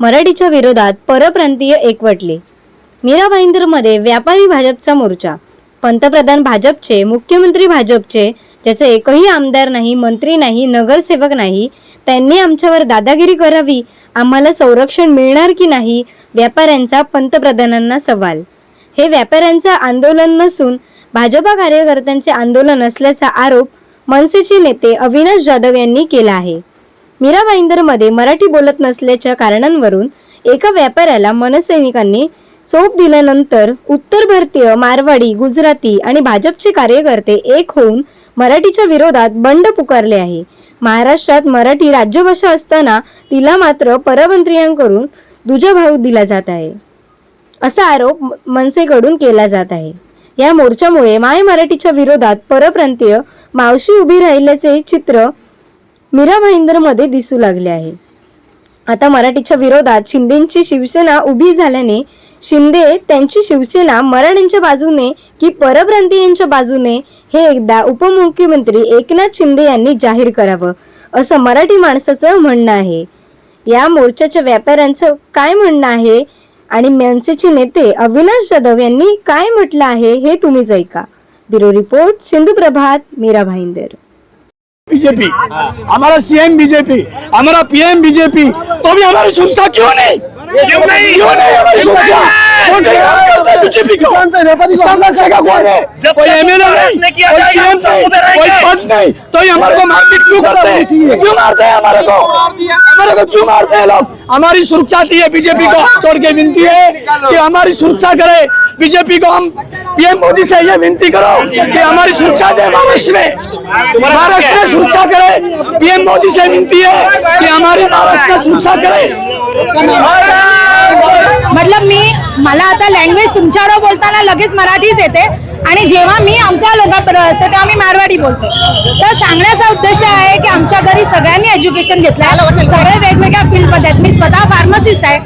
मराठीच्या विरोधात परप्रांतीय एकवटले. मीरा भाईंदरमध्ये व्यापारी भाजपचा मोर्चा. पंतप्रधान भाजपचे मुख्यमंत्री भाजपचे ज्याचे एकही आमदार नाही मंत्री नाही नगरसेवक नाही त्यांनी आमच्यावर दादागिरी करावी आम्हाला संरक्षण मिळणार की नाही व्यापाऱ्यांचा पंतप्रधानांना सवाल. हे व्यापाऱ्यांचं आंदोलन नसून भाजपा कार्यकर्त्यांचे आंदोलन असल्याचा आरोप मनसेचे नेते अविनाश जाधव यांनी केला आहे. मीरा भाईंदरमध्ये मराठी बोलत नसल्याच्या कारणांवरून एका व्यापाऱ्याला मनसैनिकांनी चोप दिल्यानंतर उत्तर भारतीय मारवाडी गुजराती आणि भाजपचे कार्यकर्ते एक होऊन मराठीच्या विरोधात बंड पुकारले आहे. महाराष्ट्रात मराठी राज्यभाषा असताना तिला मात्र परमंत्रियांकडून दुजाभाव दिला जात आहे. असा आरोप मनसेकडून केला जात आहे. या मोर्चामुळे माय मराठीच्या विरोधात परप्रांतीय मावशी उभी राहिल्याचे चित्र मीरा भाईंदरमध्ये दिसू लागले आहे. आता मराठीच्या विरोधात शिंदेची शिवसेना उभी झाल्याने शिंदे त्यांची शिवसेना मराठ्यांच्या बाजूने की परप्रांतीयांच्या बाजूने हे एकदा उपमुख्यमंत्री एकनाथ शिंदे यांनी जाहीर करावं असं मराठी माणसाचं म्हणणं आहे. या मोर्चाच्या व्यापाऱ्यांचं काय म्हणणं आहे? आणि मनसेचे नेते अविनाश जाधव यांनी काय म्हटलं आहे हे तुम्हीच ऐका bureau report Sindhu Prabhat Mira Bhayander. BJP. हमारा सीएम बीजेपी. हमारा पीएम बीजेपी. तो भी हमारी सुरक्षा क्यों नहीं? क्यों नहीं? क्यों नहीं हमारी सुरक्षा कौन ठेकेदार करता है बीजेपी को है? कोई एमएलए नहीं कोई सीएम नहीं कोई पद नहीं तो ये हमारे को मारपीट क्यों करते हैं? क्यों मारते हैं हमारे को? हमारे को क्यों मारते हैं लोग? हमारी सुरक्षा चाहिए बीजेपी को छोड़ के विनती है कि हमारी सुरक्षा करे। बीजेपी को हम पीएम मोदी से ये विनती करो कि हमारी सुरक्षा दे महाराष्ट्र में। महाराष्ट्र में सुरक्षा करे। पीएम मोदी से विनती है कि हमारी महाराष्ट्र में सुरक्षा करे। मतलब मी मला आता लँग्वेज तुमच्यावर बोलताना लगेच मराठीच येते. आणि जेव्हा मी आमच्या लोकांबरोबर असते तेव्हा मी मारवाडी बोलते. तर सांगण्याचा उद्देश आहे की आमच्या घरी सगळ्यांनी एज्युकेशन घेतलं आहे सगळे वेगवेगळ्या फील्डमध्ये आहेत. मी स्वतः फार्मसिस्ट आहे.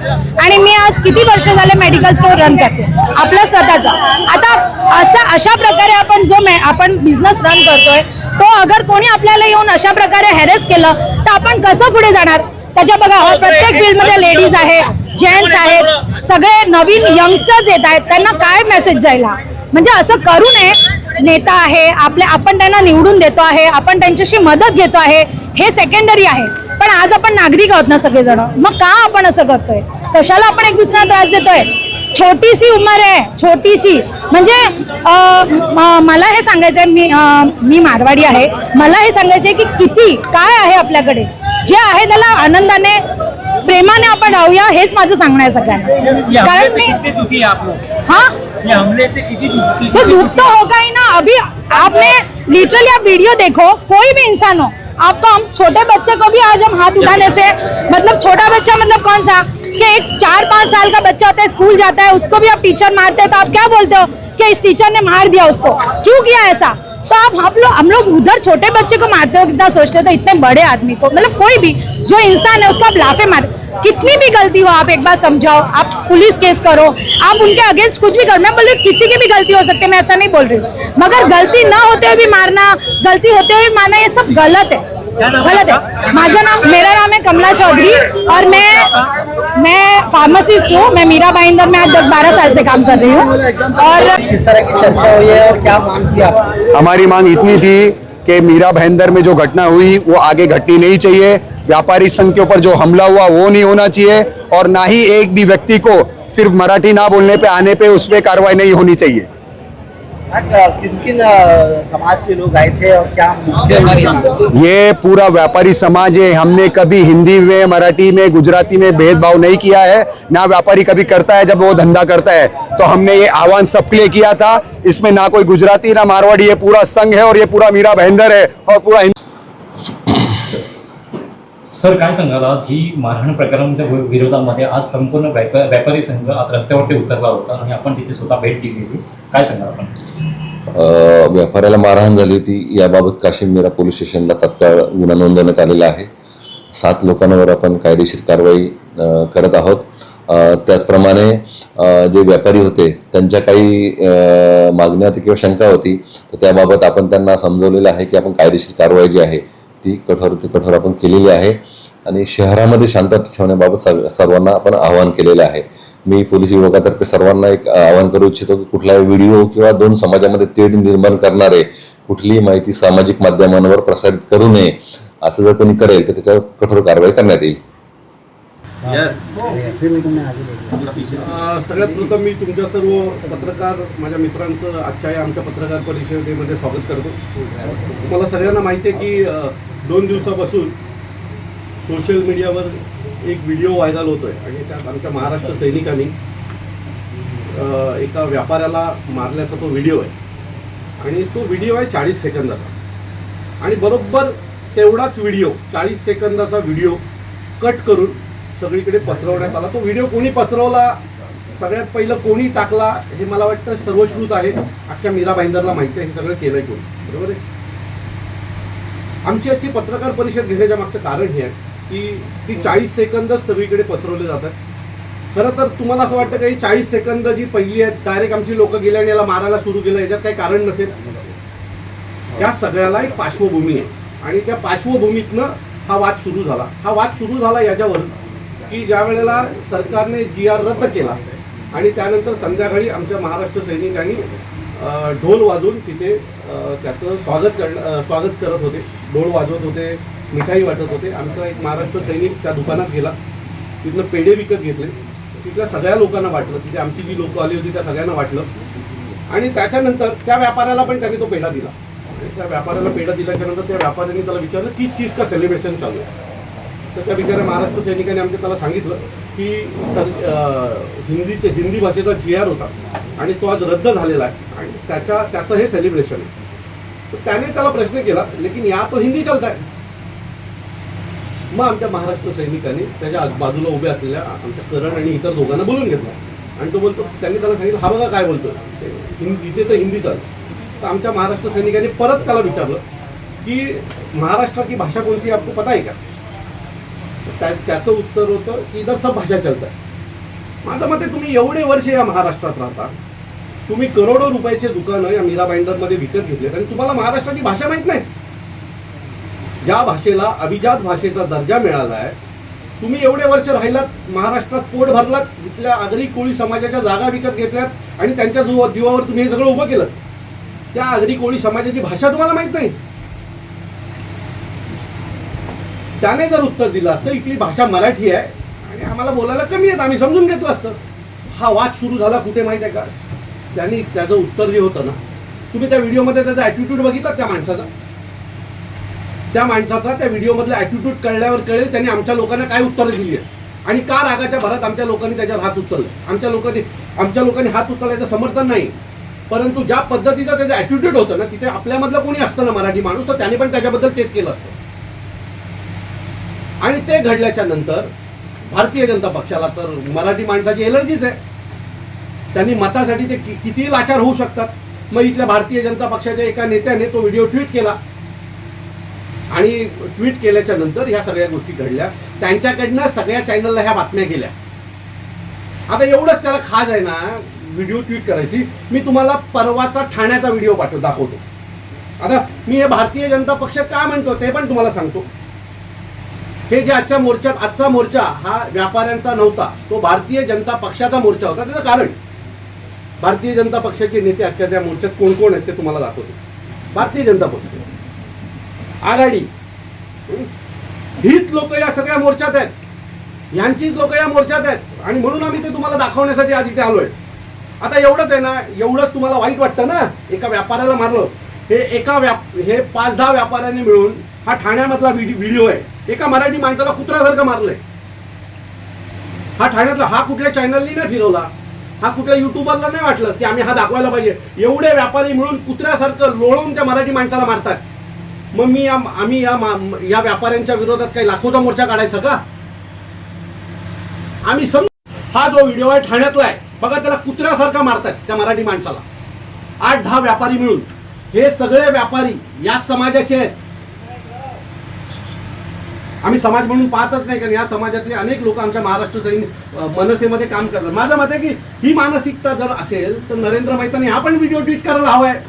आणि मी आज किती वर्ष झाले मेडिकल स्टोअर रन करते. आपलं स्वतःचा. आता असं अशा प्रकारे आपण जो मे- आपण बिझनेस रन करतोय तो अगर कोणी आपल्याला येऊन अशा प्रकारे हॅरेस केलं तर आपण कसं पुढे जाणार? त्याच्या बघा प्रत्येक फील्डमध्ये लेडीज आहे जेंट्स आहेत. सगळे नवीन यंगस्टर्स येत आहेत त्यांना काय मेसेज जायला? म्हणजे असं करू नये. नेता आहे आपले आपण त्यांना निवडून देतो आहे आपण त्यांच्याशी मदत घेतो आहे हे सेकंडरी आहे. पण आज आपण नागरिक आहोत ना सगळेजण. मग का आपण असं करतोय? कशाला आपण एक दुसऱ्याला त्रास देतोय? छोटीशी उमर आहे छोटीशी. म्हणजे मला हे सांगायचं आहे मी आ, मी मारवाडी आहे. मला हे सांगायचं आहे की किती काय आहे आपल्याकडे? जे आहे त्याला आनंदाने प्रेमाने आपण राहूया हेच माझं सांगणं आहे सगळ्यांना. कारण मी दुखी आप लोग? हाँ? ये हमले से कितनी दुखी तो दुख तो होगा ही ना अभी आपने लिटरली आप वीडियो देखो कोई भी इंसान हो आपको हम छोटे बच्चे को भी आज हम हाथ उठाने से मतलब छोटा बच्चा मतलब कौन सा कि एक चार पाँच साल का बच्चा होता है स्कूल जाता है उसको भी आप टीचर मारते हैं तो आप क्या बोलते हो कि इस टीचर ने मार दिया उसको? क्यों किया ऐसा? तो आप हम लोग हम लोग उधर छोटे बच्चे को मारते हो कितना सोचते हो तो इतने बड़े आदमी को मतलब कोई भी जो इंसान है उसको आप लाफे मार कितनी भी गलती हो आप एक बार समझाओ आप पुलिस केस करो आप उनके अगेंस्ट कुछ भी करो। मैं बोल रही हूँ किसी की भी गलती हो सकती है मैं ऐसा नहीं बोल रही हूँ। मगर गलती ना होते हुए भी मारना गलती होते हुए मारना ये सब गलत है। गलत है। माझा नाम मेरा नाम है कमला चौधरी और मैं मैं फार्मासिस्ट हूँ। मैं मीरा भाईंदर में आज दस बारह साल से काम कर रही हूँ। और किस तरह की चर्चा हुई है और क्या मांग की आपने हमारी मांग इतनी थी कि मीरा भैंदर में जो घटना हुई, वो आगे घटनी नहीं चाहिए। व्यापारी संघ के ऊपर जो हमला हुआ, वो नहीं होना चाहिए। और ना ही एक भी व्यक्ति को सिर्फ़ मराठी ना बोलने पे, आने पे उस पर कार्रवाई नहीं होनी चाहिए। आज किन किन समाज से लोग आए थे और क्या ये पूरा व्यापारी समाज है। हमने कभी हिंदी में मराठी में गुजराती में भेदभाव नहीं किया है। ना व्यापारी कभी करता है जब वो धंधा करता है। तो हमने ये आह्वान सबके लिए किया था। इसमें ना कोई गुजराती ना मारवाड़ी ये पूरा संघ है और ये पूरा मीरा भाईंदर है और पूरा हिंद- सर काय सांगाल? जी मारहाण प्रकारांच्या विरोधामध्ये आज संपूर्ण व्यापा व्यापारी संघ आज रस्त्यावरती उतरला होता आणि आपण तिथे स्वतः भेट दिलेली. काय सांगाल आपण? व्यापाऱ्याला मारहाण झाली होती. याबाबत काशिम मीरा पोलीस स्टेशनला तत्काळ गुन्हा नोंदवण्यात आलेला आहे. सात लोकांवर आपण कायदेशीर कारवाई करत आहोत. त्याचप्रमाणे जे व्यापारी होते त्यांच्या काही मागण्या होती किंवा शंका होती तर त्याबाबत आपण त्यांना समजवलेलं आहे की आपण कायदेशीर कारवाई जी आहे ती कठोर ती कठोर आपण केलेली आहे. आणि शहरामध्ये शांतता ठेवण्याबाबत सर्वांना आपण आवाहन केलेलं आहे. मी पोलीस विभागातर्फे सर्वांना एक आवाहन करू इच्छितो की कुठलाही व्हिडिओ किंवा दोन समाजामध्ये तेढ निर्माण करणारे कुठलीही माहिती सामाजिक माध्यमांवर प्रसारित करू नये. असं जर कोणी करेल तर त्याच्यावर कठोर कारवाई करण्यात येईल. सगळ्यात प्रथम मी तुमच्या सर्व पत्रकार माझ्या मित्रांचं आजच्या या आमच्या पत्रकार परिषदेमध्ये स्वागत करतो. तुम्हाला सगळ्यांना माहिती आहे की दोन दिवसापासून सोशल मीडियावर एक व्हिडिओ व्हायरल होतोय आणि त्यात आमच्या महाराष्ट्र सैनिकांनी एका व्यापाऱ्याला मारल्याचा तो व्हिडिओ आहे. आणि तो व्हिडिओ आहे चाळीस सेकंदाचा. आणि बरोबर तेवढाच व्हिडिओ चाळीस सेकंदाचा व्हिडिओ कट करून सगळीकडे पसरवण्यात आला. तो व्हिडिओ कोणी पसरवला? सगळ्यात पहिलं कोणी टाकला? हे मला वाटतं सर्वश्रुत आहे. अख्ख्या मीरा भाईंदरला माहिती आहे. हे सगळं केलंय कोणी. बरोबर आहे? आमची आजची पत्रकार परिषद घेण्याच्या मागचं कारण हे आहे की ती चाळीस सेकंदच सगळीकडे पसरवले जातात. खरं तर तुम्हाला असं वाटतं की चाळीस सेकंद जी पहिली आहेत डायरेक्ट आमची लोक गेली आणि याला मारायला सुरू केलं याच्यात काही कारण नसेल? या सगळ्याला एक पार्श्वभूमी आहे. आणि त्या पार्श्वभूमीतनं हा वाद सुरू झाला. हा वाद सुरू झाला याच्यावर की ज्या वेळेला सरकारने जी आर रद्द केला आणि त्यानंतर संध्याकाळी आमच्या महाराष्ट्र सैनिकांनी ढोल वाजून तिथे त्याचं स्वागत करणं स्वागत करत होते. ढोल वाजवत होते मिठाई वाटत होते. आमचा एक महाराष्ट्र सैनिक त्या दुकानात गेला. तिथनं पेढे विकत घेतले. तिथल्या सगळ्या लोकांना वाटलं. तिथे आमची जी लोकं आली होती त्या सगळ्यांना वाटलं. आणि त्याच्यानंतर त्या व्यापाऱ्याला पण त्यांनी तो पेढा दिला. आणि त्या व्यापाऱ्याला पेढा दिल्याच्यानंतर त्या व्यापाऱ्याने त्याला विचारलं की चीज का सेलिब्रेशन चालू आहे? तर त्या बिचाऱ्या महाराष्ट्र सैनिकांनी आमच्या त्याला सांगितलं की सर हिंदीचे हिंदी भाषेचा जी आर होता आणि तो आज रद्द झालेला आहे. आणि त्याच्या त्याचं हे सेलिब्रेशन आहे. तर त्याने त्याला प्रश्न केला लेकिन या तो हिंदी चालत आहे मग आमच्या महाराष्ट्र सैनिकांनी त्याच्या आज- बाजूला उभ्या असलेल्या आमच्या करण आणि इतर दोघांना बोलून घेतला. आणि तो बोलतो त्यांनी त्याला सांगितलं हा बघा काय बोलतो हिंदी इथे तर हिंदी चालतं. तर आमच्या महाराष्ट्र सैनिकांनी परत त्याला विचारलं की महाराष्ट्र की भाषा कोणती आपको पता आहे का? त्या त्याचं उत्तर होतं की इधर सब भाषा चलतात. माझं मते तुम्ही एवढे वर्ष या महाराष्ट्रात राहता. तुम्ही करोडो रुपयाचे दुकानं या मीरा बाइंडरमध्ये विकत घेतलेत आणि तुम्हाला महाराष्ट्राची भाषा माहीत नाही. ज्या भाषेला अभिजात भाषेचा दर्जा मिळाला आहे तुम्ही एवढे वर्ष राहिलात महाराष्ट्रात पोट भरलात इथल्या आगरी कोळी समाजाच्या जागा विकत घेतल्यात आणि त्यांच्या जीवावर तुम्ही हे सगळं उभं केलं. त्या आगरी कोळी समाजाची भाषा तुम्हाला माहीत नाही. त्याने जर उत्तर दिलं असतं इथली भाषा मराठी आहे आणि आम्हाला बोलायला कमी येत आम्ही समजून घेतलं असतं. हा वाद सुरू झाला कुठे माहिती आहे का? त्यांनी त्याचं उत्तर जे होतं ना तुम्ही त्या व्हिडिओमध्ये त्याचा ॲटिट्यूड बघितला त्या माणसाचा? त्या माणसाचा त्या व्हिडिओमधला ॲटिट्यूड कळल्यावर कळेल त्यांनी आमच्या लोकांना काय उत्तरं दिली आहेत. आणि का रागाच्या भरात आमच्या लोकांनी त्याच्यावर हात उचलला? आमच्या लोकांनी आमच्या लोकांनी हात उचलायचं समर्थन नाही. परंतु ज्या पद्धतीचं त्याचं ॲटिट्यूड होतं ना तिथे आपल्यामधलं कोणी असतं ना मराठी माणूस तर त्याने पण त्याच्याबद्दल तेच केलं असतं. आणि ते घडल्याच्या नंतर भारतीय जनता पक्षाला तर मराठी माणसाची एलर्जीच आहे. त्यांनी मतासाठी ते कि- कितीही लाचार होऊ शकतात. मग इथल्या भारतीय जनता पक्षाच्या एका नेत्याने तो व्हिडिओ ट्विट केला. आणि ट्विट केल्याच्यानंतर ह्या सगळ्या गोष्टी घडल्या. त्यांच्याकडनं सगळ्या चॅनलला ह्या बातम्या गेल्या. आता एवढंच त्याला खाज आहे ना व्हिडिओ ट्विट करायची. मी तुम्हाला परवाचा ठाण्याचा व्हिडिओ पाठव दाखवतो. आता मी हे भारतीय जनता पक्ष का म्हणतो ते पण तुम्हाला सांगतो. हे जे आजच्या मोर्चात आजचा मोर्चा हा व्यापाऱ्यांचा नव्हता तो भारतीय जनता पक्षाचा मोर्चा होता. त्याचं कारण भारतीय जनता पक्षाचे नेते आजच्या त्या मोर्चात कोण कोण आहेत ते तुम्हाला दाखवतो. भारतीय जनता पक्ष. आघाडी. हीच लोक या सगळ्या मोर्चात आहेत. यांचीच लोक या मोर्चात आहेत. आणि म्हणून आम्ही ते तुम्हाला दाखवण्यासाठी आज इथे आलोय. आता एवढंच आहे ना एवढंच तुम्हाला वाईट वाटतं ना एका व्यापाऱ्याला मारलं. हे एका व्याप हे पाच दहा व्यापाऱ्यांनी मिळून हा ठाण्यामधला व्हिडि- व्हिडिओ आहे. एका मराठी माणसाला कुत्र्यासारखं मारलंय. हा ठाण्यातला हा कुठल्या चॅनलनी नाही फिरवला हा कुठल्या युट्यूबरला नाही वाटलं की आम्ही हा दाखवायला पाहिजे. एवढे व्यापारी मिळून कुत्र्यासारखं लोळून त्या मराठी माणसाला मारतात. मग मी या आम्ही या या व्यापाऱ्यांच्या विरोधात काही लाखोचा मोर्चा काढायचा का? आम्ही सम हा जो व्हिडिओ आहे ठाण्यातला आहे बघा त्याला कुत्र्यासारखा मारतात त्या मराठी माणसाला. आठ दहा व्यापारी मिळून. हे सगळे व्यापारी या समाजाचे आहेत. आम्ही समाज म्हणून पाहतच नाही कारण या समाजातले अनेक लोक आमच्या महाराष्ट्र सैनिक मनसेमध्ये काम करतात. माझं मत आहे की ही मानसिकता जर असेल तर नरेंद्र मेहताने हा पण व्हिडिओ ट्विट करायला हवाय.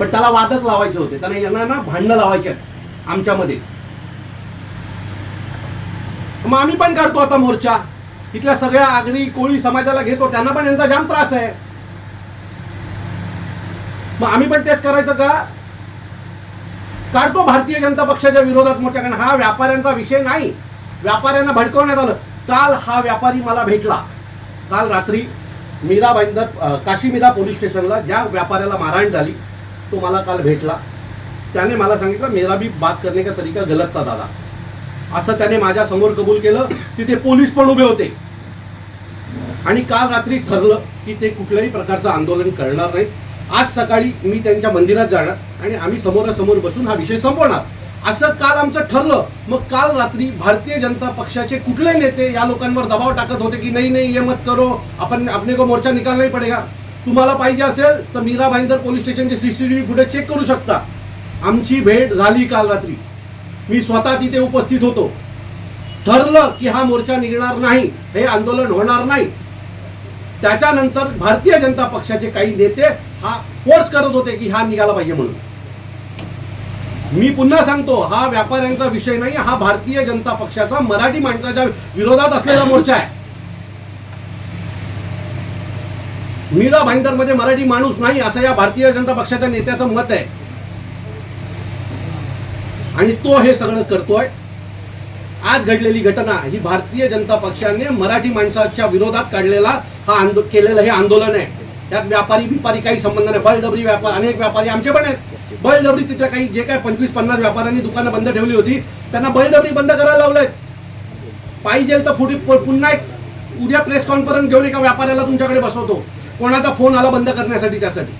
पण त्याला वादच लावायचे होते. त्याला यांना ना भांडणं लावायचे आहेत आमच्यामध्ये. मग आम्ही पण काढतो आता मोर्चा. इथल्या सगळ्या आगरी कोळी समाजाला घेतो. त्यांना पण यांचा जाम त्रास आहे. मग आम्ही पण तेच करायचं का? काढतो भारतीय जनता पक्षाच्या विरोधात मोर्चा कारण हा व्यापाऱ्यांचा विषय नाही. व्यापाऱ्यांना भडकवण्यात आलं. काल हा व्यापारी मला भेटला. काल रात्री मीरा भाईंदर अ, पोलीस स्टेशनला ज्या व्यापाऱ्याला मारहाण झाली तो मला काल भेटला. त्याने मला सांगितलं मेरा भी बात करने का तरीका गलत था दादा. असं त्याने माझ्यासमोर कबूल केलं. तिथे पोलीस पण उभे होते. आणि काल रात्री ठरलं की ते कुठल्याही प्रकारचं आंदोलन करणार नाही आज सकाळी मी त्यांच्या मंदिरात जाणार आणि आम्ही समोरासमोर बसून हा विषय संपवणार. असं काल आमचं ठरलं. मग काल रात्री भारतीय जनता पक्षाचे कुठले नेते या लोकांवर दबाव टाकत होते की नाही नाही हे मत करो आपण आपने को मोर्चा निकाल नाही पडेगा. तुम्हाला पाहिजे असेल तर मीरा भाईंदर पोलीस स्टेशनचे व्ही फुटेज चेक करू शकता. आमची भेट झाली काल रात्री. मी स्वतः तिथे उपस्थित होतो. ठरलं की हा मोर्चा निघणार नाही हे आंदोलन होणार नाही. त्याच्यानंतर भारतीय जनता पक्षाचे काही नेते हा फोर्स करत होते की हा निघाला पाहिजे म्हणून. मी पुन्हा सांगतो हा व्यापाऱ्यांचा विषय नाही हा भारतीय जनता पक्षाचा मराठी माणसाच्या विरोधात असलेला मोर्चा आहे. मीरा भाईंदरमध्ये मराठी माणूस नाही असं या भारतीय जनता पक्षाच्या नेत्याचं मत आहे. आणि तो हे सगळं करतोय. आज घडलेली घटना ही भारतीय जनता पक्षाने मराठी माणसाच्या विरोधात काढलेला हा आंदो केलेलं हे आंदोलन आहे. त्यात व्यापारी बिपारी काही संबंध नाही. बळजबरी व्यापार अनेक व्यापारी आमचे पण आहेत. बळजबरी तिथल्या काही जे काय पंचवीस पन्नास व्यापाऱ्यांनी दुकानं बंद ठेवली होती त्यांना बळजबरी बंद करायला लावलंय. पाहिजे तर पुढे पुन्हा एक उद्या प्रेस कॉन्फरन्स घेऊन एका व्यापाऱ्याला तुमच्याकडे बसवतो. कोणाचा फोन आला बंद करण्यासाठी त्यासाठी.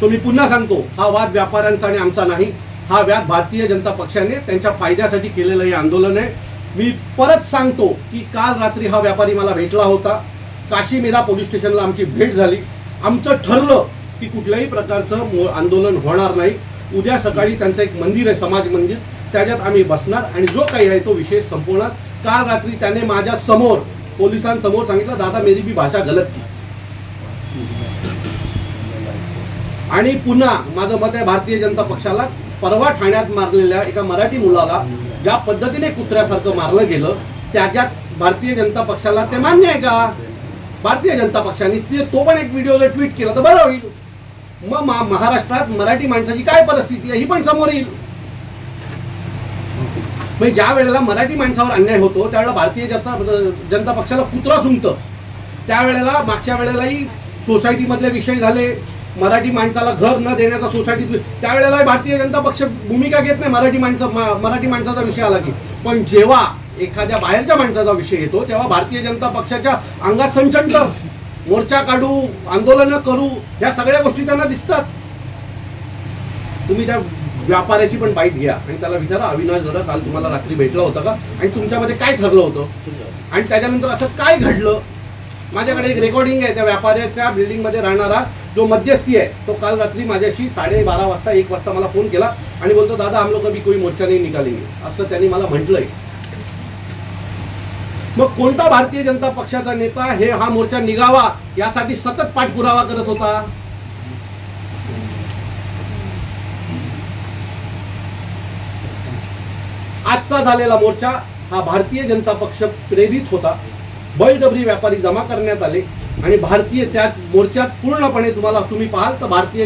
तो मी पुन्हा सांगतो हा वाद व्यापाऱ्यांचा आणि आमचा नाही. हा व्याद भारतीय जनता पक्षाने त्यांच्या फायद्यासाठी केलेलं हे आंदोलन आहे. मी परत सांगतो की काल रात्री हा व्यापारी मला भेटला होता. काशीमेरा पोलीस स्टेशनला आमची भेट झाली. आमचं ठरलं की कुठल्याही प्रकारचं आंदोलन होणार नाही. उद्या सकाळी त्यांचं एक मंदिर आहे समाज मंदिर. त्याच्यात आम्ही बसणार आणि जो काही आहे तो विषय संपवणार. काल रात्री त्याने माझ्यासमोर पोलिसांसमोर सांगितलं दादा मेरी बी भाषा गलत की आणि पुन्हा माझं मत आहे भारतीय जनता पक्षाला परवा ठाण्यात मारलेल्या एका मराठी मुलाला ज्या पद्धतीने कुत्र्यासारखं मारलं गेलं त्याच्यात भारतीय जनता पक्षाला ते मान्य आहे का? भारतीय जनता पक्षाने ते तो पण एक व्हिडिओ जर ट्विट केला तर बरं होईल. मग मा- महाराष्ट्रात मराठी माणसाची काय परिस्थिती आहे ही पण समोर येईल. म्हणजे ज्या वेळेला मराठी माणसावर अन्याय होतो त्यावेळेला भारतीय जनता जनता पक्षाला कुत्रा सुंगतं त्यावेळेला मागच्या वेळेलाही सोसायटीमधले विषय झाले. मराठी माणसाला घर न देण्याचा सोसायटीत त्यावेळेला भारतीय जनता पक्ष भूमिका घेत नाही मराठी माणसं मराठी माणसाचा विषय आला की. पण जेव्हा एखाद्या बाहेरच्या माणसाचा विषय येतो तेव्हा भारतीय जनता पक्षाच्या अंगात संचंड मोर्चा काढू आंदोलनं करू या सगळ्या गोष्टी त्यांना दिसतात. तुम्ही त्या व्यापाऱ्याची पण बाईट घ्या आणि त्याला विचारा अविनाश दादा काल तुम्हाला रात्री भेटला होता का? आणि तुमच्यामध्ये काय ठरलं होतं? आणि त्याच्यानंतर असं काय घडलं? माझ्याकडे एक रेकॉर्डिंग आहे त्या व्यापाऱ्याच्या बिल्डिंगमध्ये राहणारा जो मध्यस्थी आहे तो काल रात्री माझ्याशी साडेबारा वाजता एक वाजता मला फोन केला आणि बोलतो दादा हम लोग अभी कोई मोर्चा नाही निकालेंगे. असं त्यांनी मला म्हटलंय. मग कोणता भारतीय जनता पक्षाचा नेता हे हा मोर्चा निघावा यासाठी सतत पाठपुरावा करत होता? आजचा झालेला मोर्चा हा भारतीय जनता पक्ष प्रेरित होता. बळजबरी व्यापारी जमा करण्यात आले आणि भारतीय त्या मोर्चात पूर्णपणे तुम्हाला तुम्ही पाहाल तर भारतीय